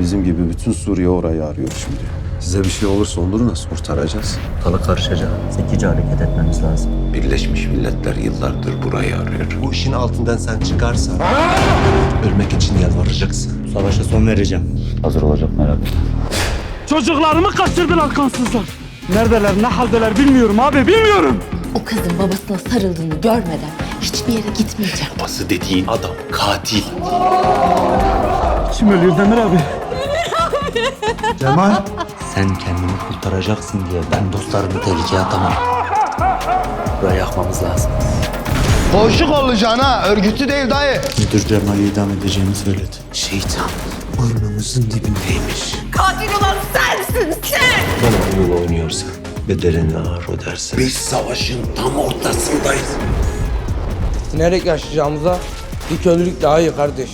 Bizim gibi bütün Suriye orayı arıyor şimdi. Size bir şey olursa Onur'u nasıl kurtaracağız? Ortalık karışacak. Zekice hareket etmemiz lazım. Birleşmiş Milletler yıllardır burayı arıyor. Bu işin altından sen çıkarsan ölmek için yalvaracaksın. Savaşa son vereceğim. Hazır olacak merak etme. Çocuklarımı kaçırdılar kansızlar. Neredeler, ne haldeler bilmiyorum abi, bilmiyorum. O kızın babasına sarıldığını görmeden hiçbir yere gitmeyeceğim. Babası dediğin adam katil. Kim ölüyor Demir abi? Sen kendini kurtaracaksın diye ben dostlarımı tehlikeye atamam. Burayı yakmamız lazım. Boşluk olacağına örgütü değil dayı. Müdür Cemal'i idam edeceğini söyledi. Şeytan burnumuzun dibindeymiş. Katil olan sensin sen! Bana oyun oynuyorsan bedelini ağır ödersin. Biz savaşın tam ortasındayız. Sinerek yaşayacağımıza bir köylülük daha iyi kardeş.